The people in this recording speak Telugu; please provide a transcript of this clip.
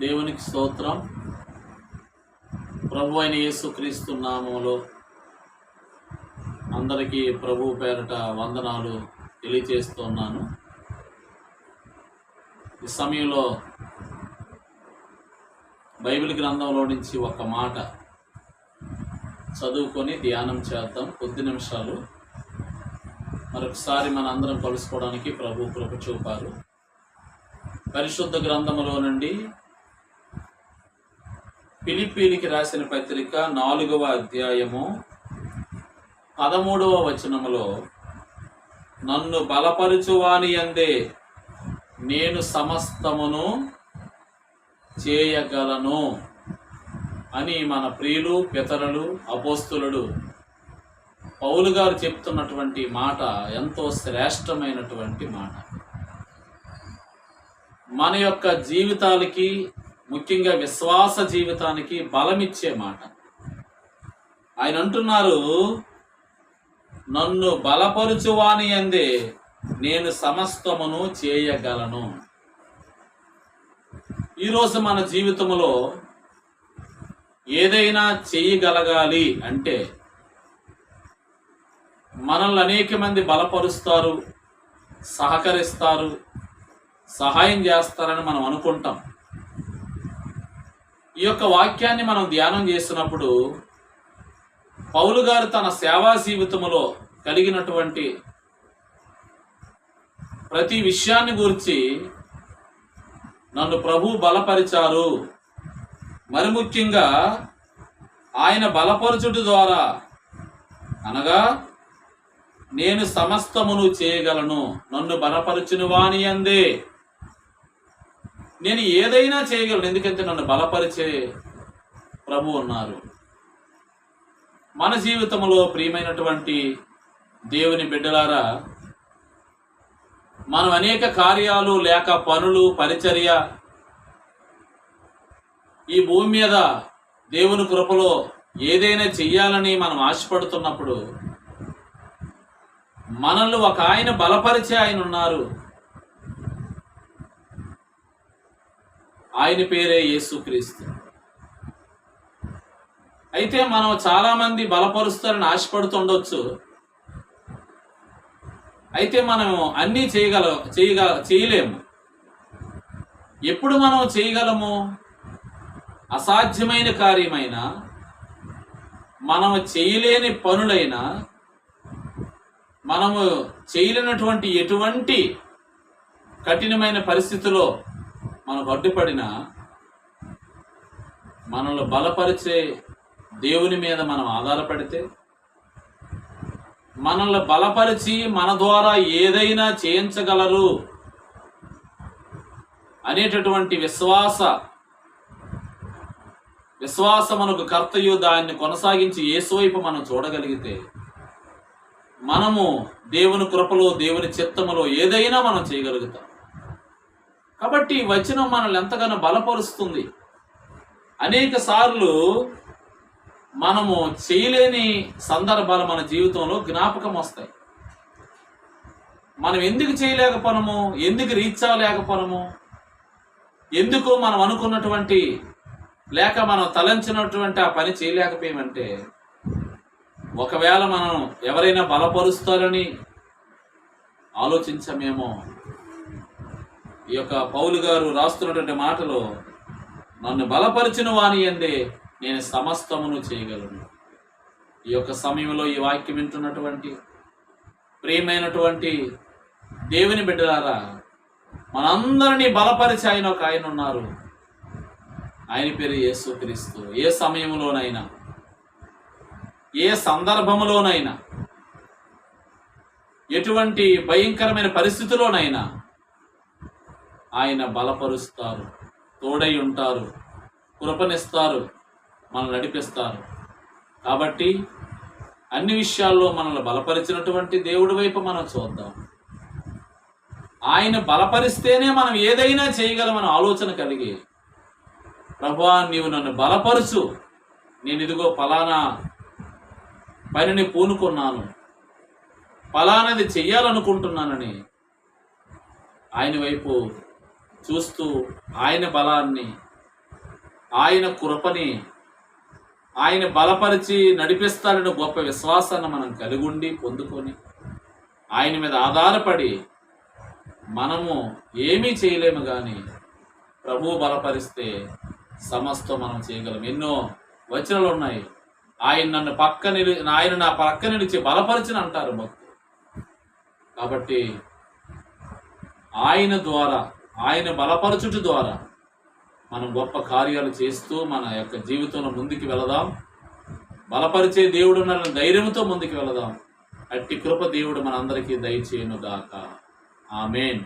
దేవునికి స్తోత్రం. ప్రభు అయిన యేసుక్రీస్తు నామంలో అందరికీ ప్రభు పేరట వందనాలు తెలియజేస్తున్నాను ఈ సమయంలో బైబిల్ గ్రంథంలో నుంచి ఒక మాట చదువుకొని ధ్యానం చేద్దాం కొద్ది నిమిషాలు. మరొకసారి మన అందరం కలుసుకోవడానికి ప్రభు కృప చూపారు. పరిశుద్ధ గ్రంథములో నుండి పిలిపీలికి రాసిన పత్రిక నాలుగవ అధ్యాయము పదమూడవ వచనములో నన్ను బలపరుచువాని అందే నేను సమస్తమును చేయగలను అని మన ప్రియులు పితరులు అపోస్తులుడు పౌలు గారు చెప్తున్నటువంటి మాట ఎంతో శ్రేష్టమైనటువంటి మాట. మన యొక్క జీవితాలకి ముఖ్యంగా విశ్వాస జీవితానికి బలమిచ్చే మాట. ఆయన అంటున్నారు నన్ను బలపరుచువాని అందే నేను సమస్తమును చేయగలను. ఈరోజు మన జీవితంలో ఏదైనా చేయగలగాలి అంటే మనల్ని అనేక మంది బలపరుస్తారు సహకరిస్తారు సహాయం చేస్తారని మనం అనుకుంటాం. ఈ యొక్క వాక్యాన్ని మనం ధ్యానం చేసినప్పుడు పౌలు గారు తన సేవా జీవితంలో కలిగినటువంటి ప్రతి విషయాన్ని గురించి నన్ను ప్రభు బలపరిచారు. మరి ముఖ్యంగా ఆయన బలపరచుట ద్వారా అనగా నేను సమస్తమును చేయగలను నన్ను బలపరచుని వాని అందే నేను ఏదైనా చేయగలను ఎందుకంటే నన్ను బలపరిచే ప్రభు ఉన్నారు. మన జీవితంలో ప్రియమైనటువంటి దేవుని బిడ్డలారా మనం అనేక కార్యాలు లేక పనులు పరిచర్య ఈ భూమి మీద దేవుని కృపలో ఏదైనా చెయ్యాలని మనం ఆశపడుతున్నప్పుడు మనల్ని ఒక ఆయన బలపరిచే ఆయన ఉన్నారు. ఆయన పేరే యేసుక్రీస్తు అయితే మనం చాలామంది బలపరుస్తారని ఆశపడుతుండొచ్చు. అయితే మనం అన్నీ చేయగల చేయగల చేయలేము. ఎప్పుడు మనం చేయగలము? అసాధ్యమైన కార్యమైన? మనం చేయలేని పనులైనా? మనము చేయలేనటువంటి ఎటువంటి కఠినమైన పరిస్థితిలో మనకు అడ్డుపడిన మనల్ని బలపరిచే దేవుని మీద మనం ఆధారపడితే మనల్ని బలపరిచి మన ద్వారా ఏదైనా చేయించగలరు అనేటటువంటి విశ్వాస విశ్వాసమునకు కర్తయు దాన్ని కొనసాగించి ఏసువైపు మనం చూడగలిగితే మనము దేవుని కృపలో దేవుని చిత్తములో ఏదైనా మనం చేయగలుగుతాం. కాబట్టి ఈ వచనం మనల్ని ఎంతగానో బలపరుస్తుంది. అనేక సార్లు మనము చేయలేని సందర్భాలు మన జీవితంలో జ్ఞాపకం వస్తాయి. మనం ఎందుకు చేయలేకపోనము? ఎందుకు రీచ్ అవ్వలేకపోనము? ఎందుకు మనం అనుకున్నటువంటి లేక మనం తలంచినటువంటి ఆ పని చేయలేకపోయామంటే ఒకవేళ మనం ఎవరైనా బలపరుస్తారని ఆలోచించమేమో ఈ యొక్క పౌలు గారు రాస్తున్నటువంటి మాటలో నన్ను బలపరిచిన వాని ఎందే నేను సమస్తమును చేయగలను. ఈ యొక్క సమయంలో ఈ వాక్యం వింటున్నటువంటి ప్రియమైనటువంటి దేవుని బిడ్డలారా మనందరినీ బలపరిచి ఆయన ఒక ఆయన ఉన్నారు. ఆయన పేరు యేసుక్రీస్తు ఏ సమయంలోనైనా ఏ సందర్భంలోనైనా ఎటువంటి భయంకరమైన పరిస్థితిలోనైనా ఆయన బలపరుస్తారు తోడై ఉంటారు కృపనిస్తారు మనల్ని నడిపిస్తారు. కాబట్టి అన్ని విషయాల్లో మనల్ని బలపరిచినటువంటి దేవుడి వైపు మనం చూద్దాం. ఆయన బలపరిస్తేనే మనం ఏదైనా చేయగలమని ఆలోచన కలిగి ప్రభా నీవు నన్ను బలపరుచు. నేను ఇదిగో ఫలానా పనిని పూనుకున్నాను. ఫలానది చెయ్యాలనుకుంటున్నానని ఆయన వైపు చూస్తూ ఆయన బలాన్ని ఆయన కృపని ఆయన బలపరిచి నడిపిస్తాడని గొప్ప విశ్వాసాన్ని మనం కలిగుండి పొందుకొని ఆయన మీద ఆధారపడి మనము ఏమీ చేయలేము కానీ ప్రభువు బలపరిస్తే సమస్తం మనం చేయగలం. ఎన్నో వచనాలు ఉన్నాయి. ఆయన నన్ను పక్క నిలి ఆయన నా పక్క నిలిచి బలపరిచిన అంటారు భక్తులు. కాబట్టి ఆయన ద్వారా ఆయన బలపరచుట ద్వారా మనం గొప్ప కార్యాలు చేస్తూ మన యొక్క జీవితంలో ముందుకు వెళదాం. బలపరిచే దేవుడు నన్ను ధైర్యంతో ముందుకు వెళదాం. అట్టి కృప దేవుడు మనందరికీ దయచేయనుగాక. ఆమెన్.